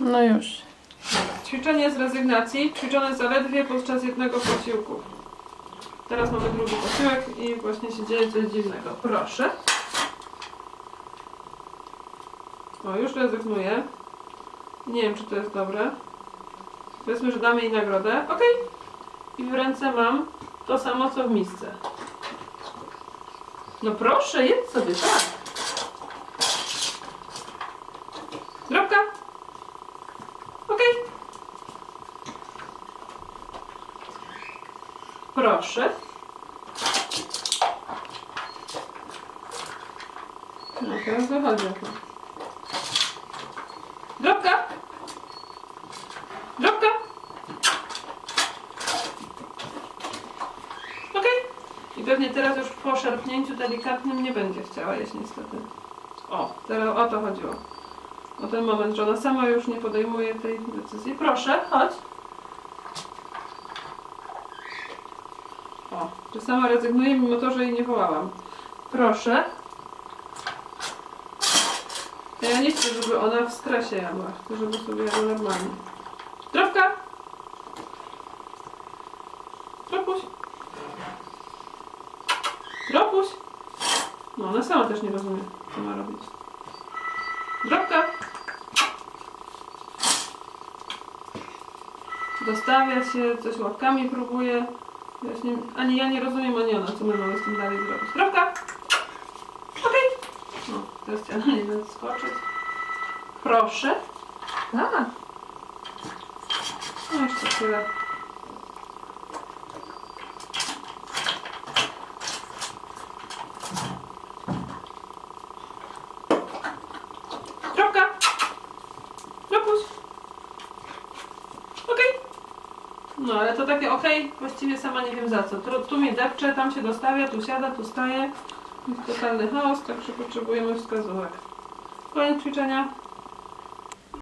No już. Ćwiczenie z rezygnacji, ćwiczone zaledwie podczas jednego posiłku. Teraz mamy drugi posiłek i właśnie się dzieje coś dziwnego. Proszę. O, już rezygnuję. Nie wiem, czy to jest dobre. Powiedzmy, że damy jej nagrodę. Ok. I w ręce mam to samo, co w misce. No proszę, jedz sobie, tak. Kropka. Okej. Proszę. No teraz wychodzi to. Drobka. Drobka. Okej. I pewnie teraz już po szarpnięciu delikatnym nie będzie chciała jeść niestety. O, teraz o to chodziło. O ten moment, że ona sama już nie podejmuje tej decyzji. Proszę, chodź. O, że sama rezygnuje, mimo to, że jej nie wołałam. Proszę. Ja nie chcę, żeby ona w stresie jadła. Chcę, żeby sobie jadła normalnie. Zdrowka! Dropuś! No, ona sama też nie rozumie, co ma robić. Drobka! Dostawia się, coś łapkami próbuje. Właśnie, ani ja nie rozumiem, ani ona, co my mamy z tym dalej zrobić. Drobka! Okej! No, teraz chciałam nie skoczyć. Proszę. Tak. No jeszcze chwilę. Drobka! Dropuś! Okej. No ale to takie okej, właściwie sama nie wiem za co. Tu, tu mnie depcze, tam się dostawia, tu siada, tu staje. Totalny chaos, także potrzebujemy wskazówek. Koniec ćwiczenia.